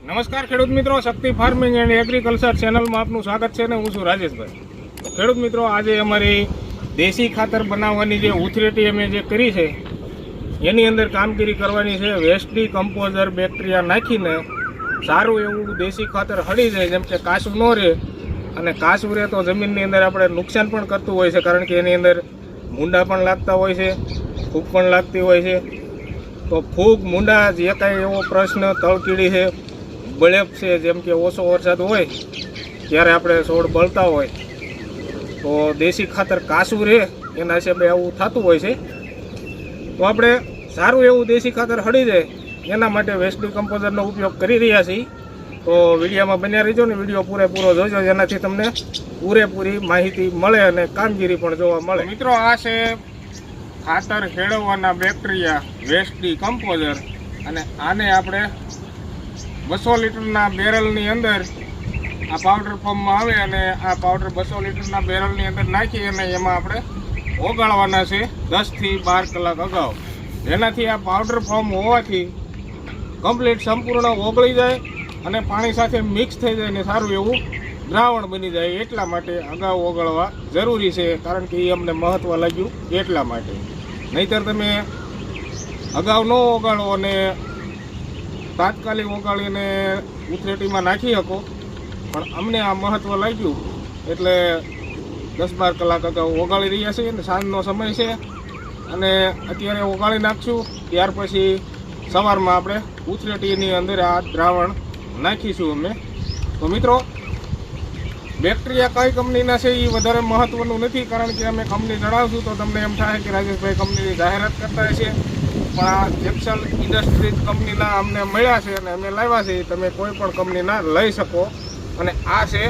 નમસ્કાર ખેડૂત મિત્રો, શક્તિ ફાર્મિંગ એન્ડ એગ્રીકલ્ચર ચેનલમાં આપનું સ્વાગત છે ને હું છું રાજેશભાઈ. ખેડૂત મિત્રો, આજે અમારી દેશી ખાતર બનાવવાની જે ઉથરેટી અમે જે કરી છે, એની અંદર કામગીરી કરવાની છે. વેસ્ટી કમ્પોઝર બેક્ટેરિયા નાખીને સારું એવું દેશી ખાતર હળી જાય, જેમ કે કાચું ન રહે અને કાચું રહે તો જમીનની અંદર આપણે નુકસાન પણ કરતું હોય છે, કારણ કે એની અંદર મૂંડા પણ લાગતા હોય છે, ફૂગ પણ લાગતી હોય છે. તો ફૂગ, મૂંડા, જે કાંઈ એવો પ્રશ્ન તળકીડી છે બળેપ છે, જેમ કે ઓછો વરસાદ હોય, ત્યારે આપણે છોડ બળતા હોય. તો દેશી ખાતર કાસું રહે, એના હિસાબે આવું થતું હોય છે. તો આપણે સારું એવું દેશી ખાતર હળી જાય, એના માટે વેસ્ટી કમ્પોઝરનો ઉપયોગ કરી રહ્યા છીએ. તો વિડીયોમાં બન્યા રહીજો ને, વીડિયો પૂરેપૂરો જોજો, જેનાથી તમને પૂરેપૂરી માહિતી મળે અને કામગીરી પણ જોવા મળે. મિત્રો, આ છે ખાતર ખેડવવાના બેક્ટેરિયા વેસ્ટી કમ્પોઝર અને આને આપણે બસો લીટરના બેરલની અંદર આ પાવડર ફોર્મમાં આવે અને આ પાવડર બસો લીટરના બેરલની અંદર નાખી અને એમાં આપણે ઓગાળવાના છે દસથી બાર કલાક અગાઉ. જેનાથી આ પાવડર ફોર્મ હોવાથી કમ્પ્લીટ સંપૂર્ણ ઓગળી જાય અને પાણી સાથે મિક્સ થઈ જાય ને સારું એવું દ્રાવણ બની જાય એટલા માટે અગાઉ ઓગળવા જરૂરી છે કારણ કે એ અમને મહત્ત્વ લાગ્યું એટલા માટે. નહીતર તમે અગાઉ ન ઓગાળો અને તાત્કાલિક ઓગાળીને ઉથરેટીમાં નાખી શકો. પણ અમને આ મહત્ત્વ લાગ્યું. એટલે દસ બાર કલાક અગાઉ ઓગાળી રહ્યા છીએ અને સાંજનો સમય છે. અને અત્યારે ઓગાળી નાખશું. ત્યાર પછી સવારમાં આપણે ઉથરેટીની અંદર આ દ્રાવણ નાખીશું અમે. તો મિત્રો, બેક્ટેરિયા કઈ કંપનીના છે એ વધારે મહત્ત્વનું નથી. કારણ કે અમે કંપની જણાવશું તો તમને એમ થાય કે રાજેશભાઈ કંપનીની જાહેરાત કરતા હશે. પણ આ જેપ્સન ઇન્ડસ્ટ્રીઝ કંપનીના અમને મળ્યા છે અને અમે લાવ્યા છે તમે કોઈ પણ કંપનીના લઈ શકો. અને આ છે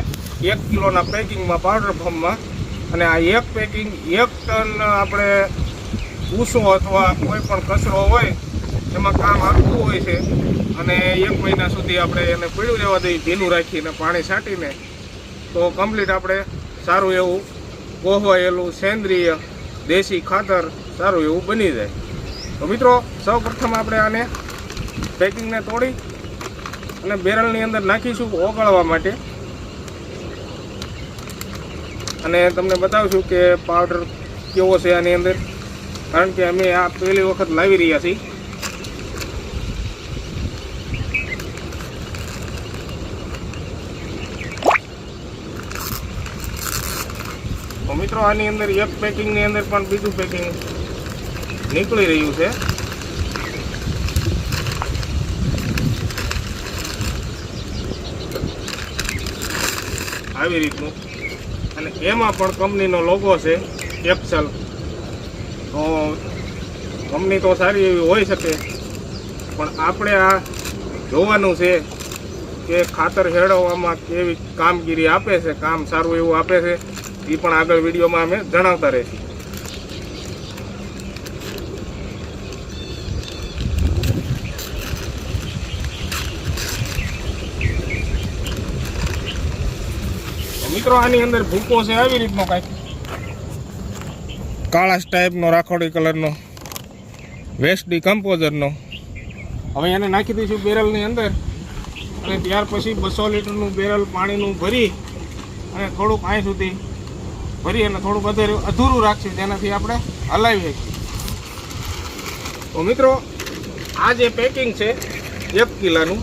એક કિલોના પેકિંગમાં, પાવડર ફોર્મમાં. અને આ એક પેકિંગ, એક ટન આપણે ભૂસો અથવા કોઈ પણ કચરો હોય, એમાં કામ આવતું હોય છે. અને એક મહિના સુધી આપણે એને પીળું રહેવા દઈએ ભીનું રાખીને, પાણી છાંટીને. તો કમ્પ્લીટ આપણે સારું એવું કોહવાયેલું સેન્દ્રિય, દેશી ખાતર સારું એવું બની જાય. તો મિત્રો સૌ પ્રથમ આપણે આને પેકિંગને તોડી અને બેરલની અંદર નાખીશું ઓગળવા માટે. અને તમને બતાવશું કે પાવડર કેવો છે આની અંદર. કારણ કે અમે આ પહેલી વખત લાવી રહ્યા છીએ. મિત્રો, આની અંદર એક પેકિંગની અંદર પણ બીજું પેકિંગ નીકળી રહ્યું છે. આવી રીતનું. અને એમાં પણ કંપનીનો લોગો છે એપ્સલ તો કંપની તો સારી એવી હોઈ શકે, પણ આપણે આ જોવાનું છે કે ખાતર હેળવવામાં કેવી કામગીરી આપે છે, કામ સારું એવું આપે છે, એ પણ આગળ વિડીયોમાં અમે જણાવતા રહીશું તો મિત્રો આની અંદર ભૂકો છે આવી રીતનો કાંઈક. કાળા ટાઈપનો રાખોડી કલરનો વેસ્ટી કમ્પોઝરનો હવે એને નાખી દઈશું બેરલની અંદર. અને ત્યાર પછી બસો લીટરનું બેરલ પાણીનું ભરી અને થોડુંક અહીં સુધી ભરી અને થોડુંક વધારે અધૂરું રાખશું જેનાથી આપણે હલાવી શકીએ તો મિત્રો આ જે પેકિંગ છે એક કિલાનું.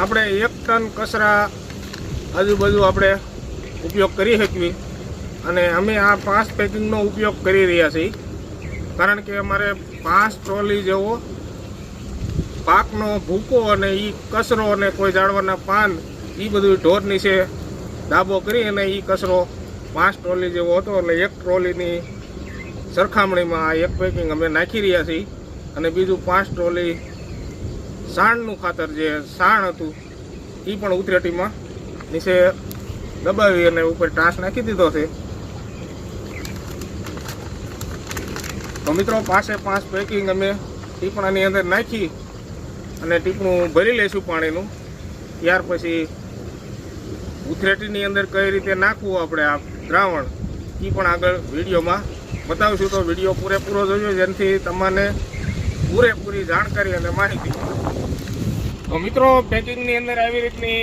આપણે એક ટન કચરા આજુબાજુ આપણે ઉપયોગ કરી શકીએ. અને અમે આ પાંચ પેકિંગનો ઉપયોગ કરી રહ્યા છીએ. કારણ કે અમારે પાંચ ટ્રોલી જેવો પાકનો ભૂકો અને એ કચરો અને કોઈ ઝાડવાના પાન એ બધું ઢોર નીચે દાબો કરી અને એ કચરો પાંચ ટ્રોલી જેવો હતો. એટલે એક ટ્રોલીની સરખામણીમાં આ એક પેકિંગ અમે નાખી રહ્યા છીએ. અને બીજું પાંચ ટ્રોલી સાણનું ખાતર જે સાણ હતું એ પણ ઉતરેટીમાં નીચે દબાવી અને ઉપર ટાસ નાખી દીધો છે. તો મિત્રો પાસે પાંચ પેકિંગ અમે ટીપણાની અંદર નાખી અને ટીપણું ભરી લઈશું પાણીનું. ત્યાર પછી ઉથરેટીની અંદર કઈ રીતે નાખવું આપણે આ દ્રાવણ એ પણ આગળ વિડીયોમાં બતાવશું. તો વીડિયો પૂરેપૂરો જોજો, જેનાથી તમને પૂરેપૂરી જાણકારી અને માહિતી તો મિત્રો પેકિંગની અંદર આવી રીતની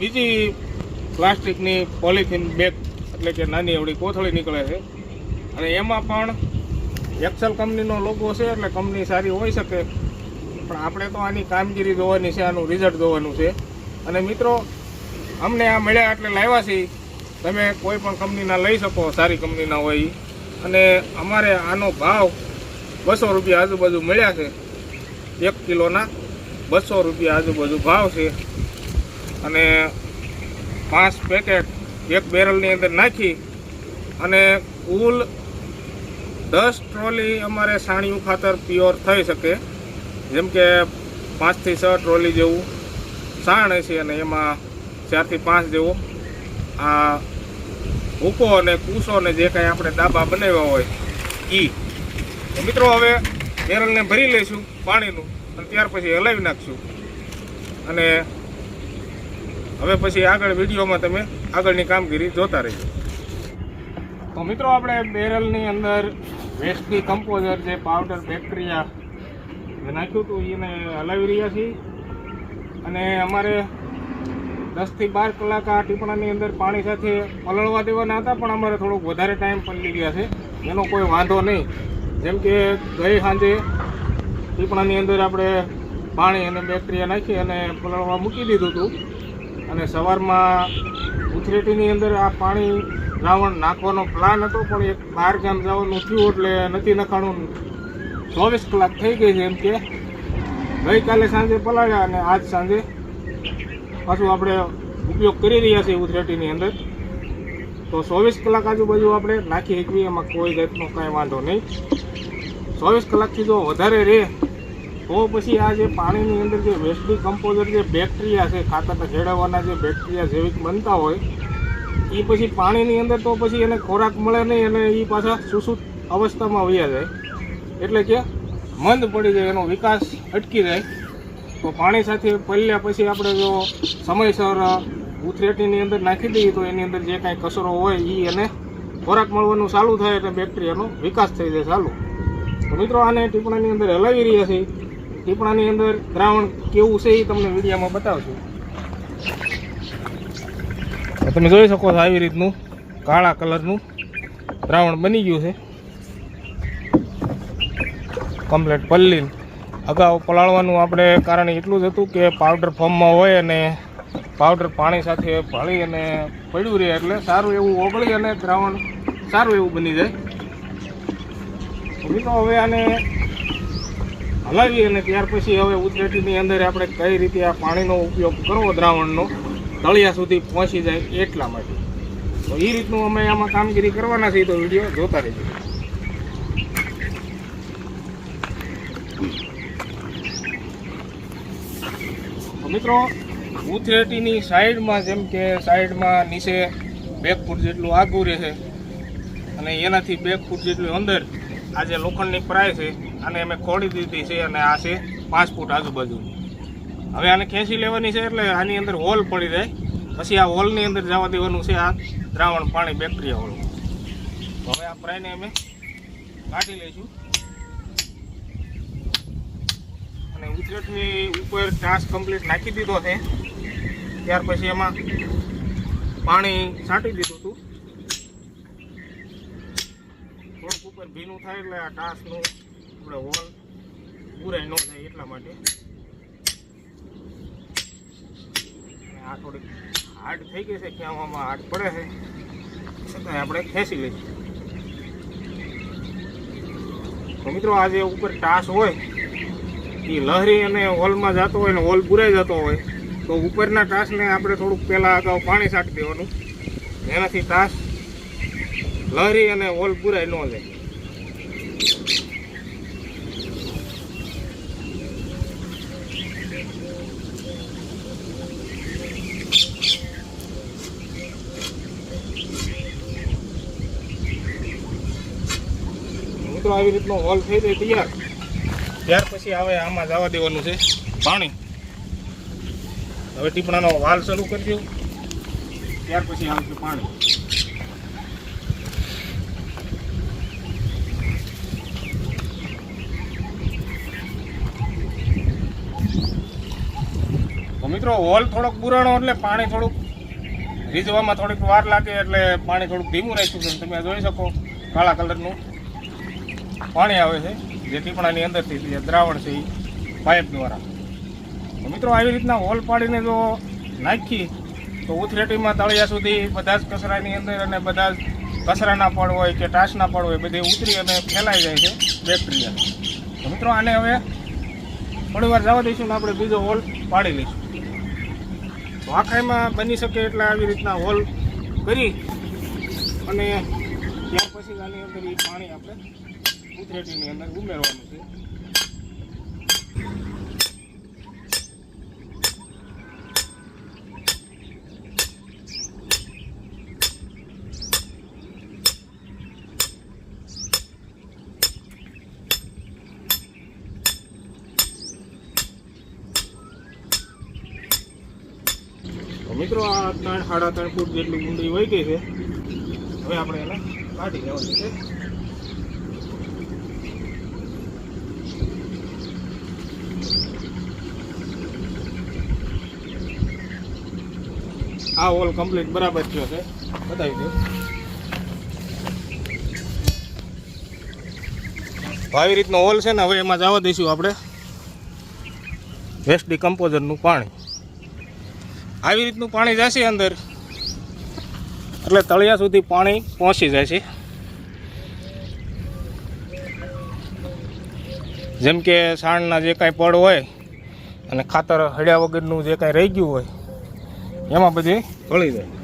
બીજી પ્લાસ્ટિકની પોલિથીન બેગ એટલે કે નાની એવડી કોથળી નીકળે છે. અને એમાં પણ એક્સેલ કંપનીનો લોગો છે એટલે કંપની સારી હોઈ શકે. પણ આપણે તો આની કામગીરી જોવાની છે, આનું રિઝલ્ટ જોવાનું છે. અને મિત્રો, અમને આ મળ્યા એટલે લાવ્યા છીએ. તમે કોઈ પણ કંપનીના લઈ શકો, સારી કંપનીના હોય. અને અમારે આનો ભાવ બસો રૂપિયા આજુબાજુ મળ્યા છે. એક કિલોના બસો રૂપિયા આજુબાજુ ભાવ છે. અને પાંચ પેકેટ એક બેરલની અંદર નાખી અને કુલ દસ ટ્રોલી અમારે સાણિયું ખાતર પ્યોર થઈ શકે. જેમ કે પાંચથી છ ટ્રોલી જેવું સાણ હશે અને એમાં ચારથી પાંચ જેવો આ ભૂકો અને કૂસો ને જે કાંઈ આપણે ડાબા બનાવ્યા હોય તો મિત્રો હવે બેરલને ભરી લઈશું પાણીનું અને ત્યાર પછી હલાવી નાખશું. અને હવે પછી આગળ વિડીયોમાં તમે આગળની કામગીરી જોતા રહેજો. તો મિત્રો, આપણે બેરલની અંદર વેસ્ટની કમ્પોઝર જે પાવડર બેક્ટેરિયા નાખ્યું હતું એને હલાવી રહ્યા છીએ. અને અમારે દસથી બાર કલાક આ ટીપણાની અંદર પાણી સાથે પલળવા દેવાના હતા, પણ અમારે થોડોક વધારે ટાઈમ પલળી ગયા છે. એનો કોઈ વાંધો નહીં. જેમ કે ગઈ સાંજે ટીપણાની અંદર આપણે પાણી અને બેક્ટેરિયા નાખી અને પલળવા મૂકી દીધું હતું. અને સવારમાં ઉથરેટીની અંદર આ પાણી દ્રાવણ નાખવાનો પ્લાન હતો, પણ એક બહાર ગામ જવાનું થયું એટલે નથી નખાણું. ચોવીસ કલાક થઈ ગઈ છે એમ કે. ગઈકાલે સાંજે પલાળ્યા અને આજ સાંજે પાછું આપણે ઉપયોગ કરી રહ્યા છીએ ઉથરેટીની અંદર. તો ચોવીસ કલાક આજુબાજુ આપણે નાખી શકીએ, એમાં કોઈ જાતનો કાંઈ વાંધો નહીં. ચોવીસ કલાકથી જો વધારે રહે તો પછી આ જે પાણીની અંદર જે વેસ્ટલી કમ્પોઝર જે બેક્ટેરિયા છે ખાતરના ખેડવવાના જે બેક્ટેરિયા જૈવિક બનતા હોય એ પછી પાણીની અંદર તો પછી એને ખોરાક મળે નહીં અને એ પાછા સુસુત અવસ્થામાં વયા જાય. એટલે કે મંદ પડી જાય, એનો વિકાસ અટકી જાય. તો પાણી સાથે પલ્યા પછી આપણે જો સમયસર ઉથરેટીની અંદર નાખી દઈએ તો એની અંદર જે કાંઈ કચરો હોય એ એને ખોરાક મળવાનું ચાલુ થાય એટલે બેક્ટેરિયાનો વિકાસ થઈ જાય ચાલુ. તો મિત્રો આને ટીપણાની અંદર હલાવી રહ્યા છીએ. ટીપણાની અંદર દ્રાવણ કેવું છે એ તમને વિડીયામાં બતાવશું તમે જોઈ શકો છો આવી રીતનું કાળા કલરનું દ્રાવણ બની ગયું છે. કમ્પ્લેટ પલ્લી અગાઉ પલાળવાનું આપણે કારણ એટલું જ હતું કે પાવડર ફોર્મમાં હોય અને પાવડર પાણી સાથે ભળી અને પડ્યું રહે એટલે સારું એવું ઓગળી અને દ્રાવણ સારું એવું બની જાય. તો હવે આને હલાવી અને ત્યાર પછી હવે ઉતરેટીની અંદર આપણે કઈ રીતે આ પાણીનો ઉપયોગ કરવો દ્રાવણનો, તળિયા સુધી પહોંચી જાય એટલા માટે. તો એ રીતનું અમે આમાં કામગીરી કરવાના છીએ, તો વીડિયો જોતા રહેજો. મિત્રો, ઉથરેટીની સાઈડમાં જેમ કે સાઈડમાં નીચે બે ફૂટ જેટલું આગું રહેશે અને એનાથી બે ફૂટ જેટલું અંદર આ જે લોખંડની પ્રાય છે આને અમે ખોડી દીધી છે અને આ છે પાંચ ફૂટ આજુબાજુ. હવે આને ખેંચી લેવાની છે એટલે આની અંદર હોલ પડી જાય. પછી આ હોલની અંદર જવા દેવાનું છે આ દ્રાવણ પાણી બેક્ટેરિયા હોલ. તો હવે આ પ્રાયને અમે કાઢી લઈશું. અને ઉતરેટની ઉપર ટાસ કમ્પ્લીટ નાખી દીધો છે. ત્યાર પછી એમાં પાણી છાંટી દીધું હતું થોડુંક ઉપર ભીનું થાય એટલે આ ટાસનું આપણે હોલ પૂરાય ન થાય એટલા માટે. આ થોડીક હાર્ડ થઈ ગઈ છે ક્યાં આમાં હાર્ડ પડે છે. છતાંય આપણે ખેંચી લઈશું. તો મિત્રો, આ જે ઉપર ટાસ હોય, એ લહેરી અને હોલમાં જતો હોય ને હોલ પુરાઈ જતો હોય, તો ઉપરના ટાસને આપણે થોડુંક પહેલાં અગાઉ પાણી છાંટી દેવાનું. એનાથી ટાસ લહેરી અને હોલ પુરાઈ ન જાય. મિત્રો આવી રીતનો હોલ થઈ જાય તૈયાર. ત્યાર પછી હવે આમાં જવા દેવાનું છે પાણી. હવે ટીપણાનો વાલ શરૂ કરી દઉં. ત્યાર પછી આવશે પાણી. મિત્રો, હોલ થોડોક પુરાણો એટલે પાણી થોડુંક રીઝવામાં થોડીક વાર લાગે એટલે પાણી થોડુંક ધીમું રાખ્યું છે. તમે જોઈ શકો કાળા કલરનું. પાણી આવે છે. જે ટીપણાની અંદરથી દ્રાવણ છે એ પાઇપ દ્વારા. તો મિત્રો, આવી રીતના હોલ પાડીને જો નાખી, તો ઉથરેટીમાં તળિયા સુધી બધા જ કચરાની અંદર અને બધા જ કચરાના પડ હોય કે ટાસના પડ હોય, બધે ઉતરી અને ફેલાઈ જાય છે બેક્ટેરિયા તો મિત્રો, આને હવે થોડી વાર જવા દઈશું ને આપણે બીજો હોલ પાડી લઈશું. વાખાઈમાં બની શકે એટલે આવી રીતના હોલ કરી અને ત્યાર પછી આની અંદર એ પાણી આપણે ઉથરેટીની અંદર ઉમેરવાનું છે. મિત્રો, આ ત્રણ, સાડા ત્રણ ફૂટ જેટલી ઊંડી વહી ગઈ છે. હવે આપણે એને કાઢી લેવાની છે. આ હોલ કમ્પ્લીટ બરાબર થયો છે. બતાવી દો આવી રીતનો હોલ છે ને, હવે એમાં જવા દઈશું આપણે. વેસ્ટ ડિકમ્પોઝરનું પાણી. આવી રીતનું પાણી જશે અંદર. એટલે તળિયા સુધી પાણી પહોંચી જાય છે જેમ કે સાણના જે કાંઈ પડ હોય અને ખાતર હળ્યા વગરનું જે કાંઈ રહી ગયું હોય એમાં બધી ભળી જાય.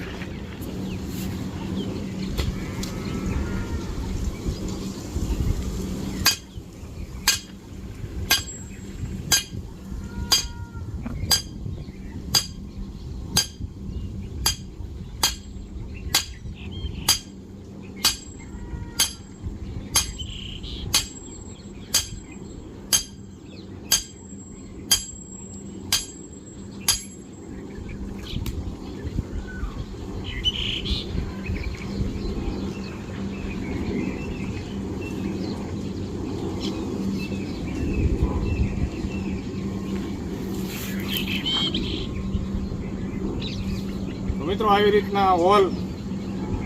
મિત્રો, આવી રીતના હોલ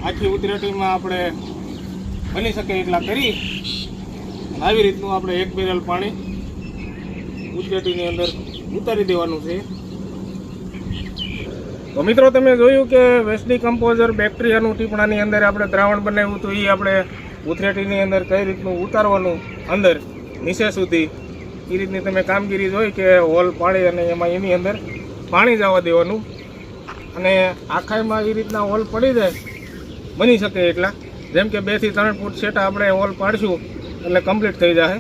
આખી ઉતરેટીમાં આપણે બની શકે એટલા કરી. આવી રીતનું આપણે એક બેરલ પાણી ઉતરેટીની અંદર ઉતારી દેવાનું છે. તો મિત્રો, તમે જોયું કે વેસ્ટી કમ્પોઝર બેક્ટેરિયાનું ટીપણાની અંદર આપણે દ્રાવણ બનાવ્યું તો એ આપણે ઉથરેટીની અંદર કઈ રીતનું ઉતારવાનું અંદર, નીચે સુધી. એ રીતની તમે કામગીરી જોઈ કે હોલ પાડી અને એમાં એની અંદર પાણી જવા દેવાનું. અને આખાઈમાં એ રીતના હોલ પડી જાય. બની શકે એટલા. જેમ કે બેથી ત્રણ ફૂટ સેટા આપણે હોલ પાડશું, એટલે કમ્પ્લીટ થઈ જશે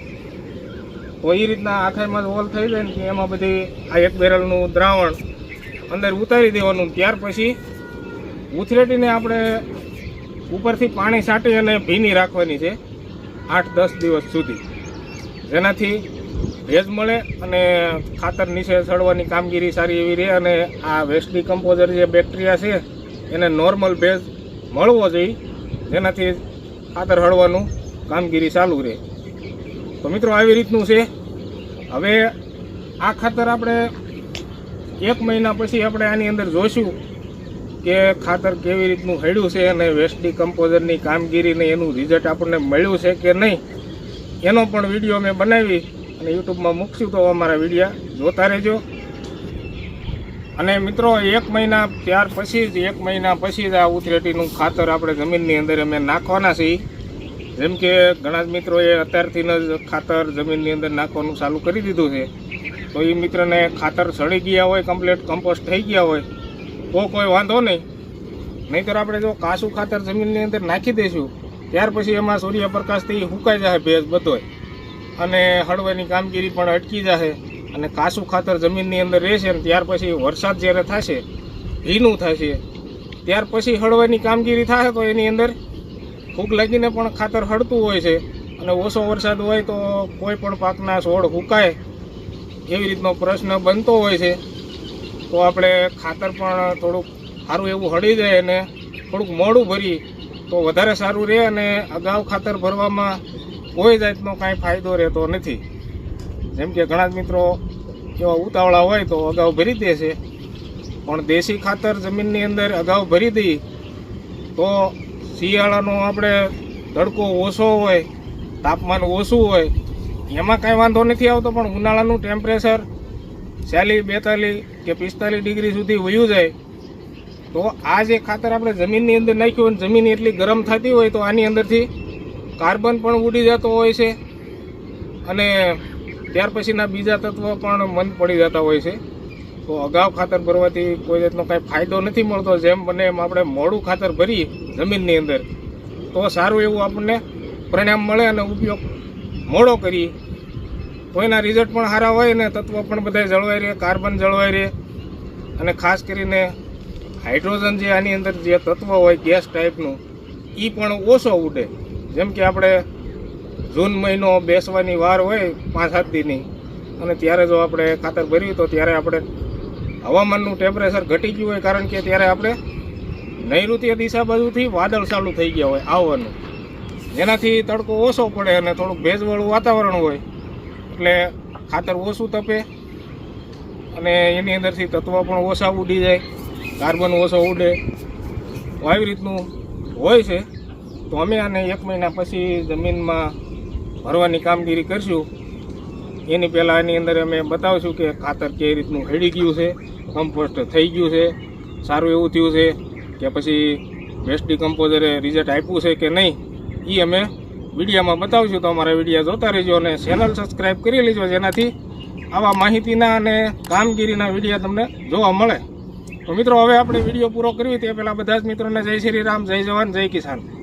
તો એ રીતના આખાઈમાં હોલ થઈ જાય ને એમાં બધી આ એક બેરલનું દ્રાવણ અંદર ઉતારી દેવાનું. ત્યાર પછી ઉથરેટીને આપણે ઉપરથી પાણી છાંટી અને ભીની રાખવાની છે આઠ દસ દિવસ સુધી. જેનાથી ભેજ મળે અને ખાતર નીચે સડવાની કામગીરી સારી એવી રહે અને આ વેસ્ટ ડિકમ્પોઝર જે બેક્ટેરિયા છે, એને નોર્મલ ભેજ મળવો જોઈએ, જેનાથી ખાતર હળવાનું કામગીરી ચાલુ રહે. તો મિત્રો આવી રીતનું છે. હવે આ ખાતર આપણે એક મહિના પછી આપણે આની અંદર જોઈશું કે ખાતર કેવી રીતનું હળ્યું છે અને વેસ્ટ ડિકમ્પોઝરની કામગીરીને એનું રિઝલ્ટ આપણને મળ્યું છે કે નહીં. એનો પણ વીડિયો મેં બનાવી અને યુટ્યુબમાં મૂકશું તો અમારા વિડીયા જોતા રહેજો. અને મિત્રો, એક મહિના ત્યાર પછી જ, એક મહિના પછી જ આ ઉથરેટીનું ખાતર આપણે જમીનની અંદર અમે નાખવાના છીએ. જેમ કે ઘણા જ મિત્રોએ અત્યારથી જ ખાતર જમીનની અંદર નાખવાનું ચાલુ કરી દીધું છે. તો એ મિત્રને ખાતર સડી ગયા હોય, કમ્પ્લેટ કમ્પોસ્ટ થઈ ગયા હોય, તો કોઈ વાંધો નહીં. નહીંતર આપણે જો કાસું ખાતર જમીનની અંદર નાખી દઈશું, ત્યાર પછી એમાં સૂર્યપ્રકાશથી સુકાઈ જાય ભેજ બધોય. અને હળવાની કામગીરી પણ અટકી જશે અને કાસું ખાતર જમીનની અંદર રહેશે અને ત્યાર પછી વરસાદ જ્યારે થશે ભીનું થશે, ત્યાર પછી હળવાની કામગીરી થશે તો એની અંદર ફૂગ લાગીને પણ ખાતર હળતું હોય છે અને ઓછો વરસાદ હોય તો કોઈ પણ પાકના છોડ હુકાય એવી રીતનો પ્રશ્ન બનતો હોય છે. તો આપણે ખાતર પણ થોડુંક સારું એવું હળી જાય અને થોડુંક મોડું ભરી તો વધારે સારું રહે અને અગાઉ ખાતર ભરવામાં કોઈ જાતનો કાંઈ ફાયદો રહેતો નથી. જેમ કે ઘણા જ મિત્રો એવા ઉતાવળા હોય તો અગાઉ ભરી દે છે. પણ દેશી ખાતર જમીનની અંદર અગાઉ ભરી દઈએ તો શિયાળાનો આપણે તડકો ઓછો હોય, તાપમાન ઓછું હોય, એમાં કાંઈ વાંધો નથી આવતો, પણ ઉનાળાનું ટેમ્પરેચર ચાલીસ, બેતાલીસ કે પિસ્તાલીસ ડિગ્રી સુધી વયું જાય. તો આ જે ખાતર આપણે જમીનની અંદર નાખ્યું હોય જમીન એટલી ગરમ થતી હોય તો આની અંદરથી કાર્બન પણ ઉડી જતો હોય છે અને ત્યાર પછીના બીજા તત્વો પણ મન પડી જતા હોય છે. તો અગાઉ ખાતર ભરવાથી કોઈ જાતનો કાંઈ ફાયદો નથી મળતો. જેમ બને એમ આપણે મોડું ખાતર ભરીએ જમીનની અંદર. તો સારું એવું આપણને પરિણામ મળે અને ઉપયોગ મોડો કરીએ. તો એના રિઝલ્ટ પણ સારા હોય ને તત્વો પણ બધા જળવાઈ રહે, કાર્બન જળવાઈ રહે. અને ખાસ કરીને હાઇડ્રોજન જે આની અંદર જે તત્વ હોય, ગેસ ટાઈપનું એ પણ ઓછો ઉડે. જેમ કે આપણે જૂન મહિનો બેસવાની વાર હોય પાંચ સાત દીની અને ત્યારે જો આપણે ખાતર ભર્યું તો ત્યારે આપણે હવામાનનું ટેમ્પરેચર ઘટી ગયું હોય કારણ કે ત્યારે આપણે નૈઋત્ય દિશા બાજુથી વાદળ ચાલુ થઈ ગયા હોય આવવાનું. જેનાથી તડકો ઓછો પડે અને થોડુંક ભેજવાળું વાતાવરણ હોય, એટલે ખાતર ઓછું તપે અને એની અંદરથી તત્વ પણ ઓછા ઉડી જાય, કાર્બન ઓછો ઉડે. આવી રીતનું હોય છે. તો અમે આને એક મહિના પછી જમીનમાં ભરવાની કામગીરી કરશું. એની પહેલાં એની અંદર અમે બતાવશું કે ખાતર કઈ રીતનું હળી ગયું છે કમ્પોસ્ટ થઈ ગયું છે, સારું એવું થયું છે, કે પછી વેસ્ટ ડિકમ્પોઝરે રિઝલ્ટ આપ્યું છે કે નહીં એ અમે વિડીયામાં બતાવશું. તો અમારા વિડીયા જોતા રહેજો અને ચેનલ સબસ્ક્રાઈબ કરી લેજો જેનાથી આવા માહિતીના અને કામગીરીના વિડીયા તમને જોવા મળે. તો મિત્રો, હવે આપણે વીડિયો પૂરો કરવી. તે પહેલાં બધા જ મિત્રોને જય શ્રી રામ, જય જવાન, જય કિસાન.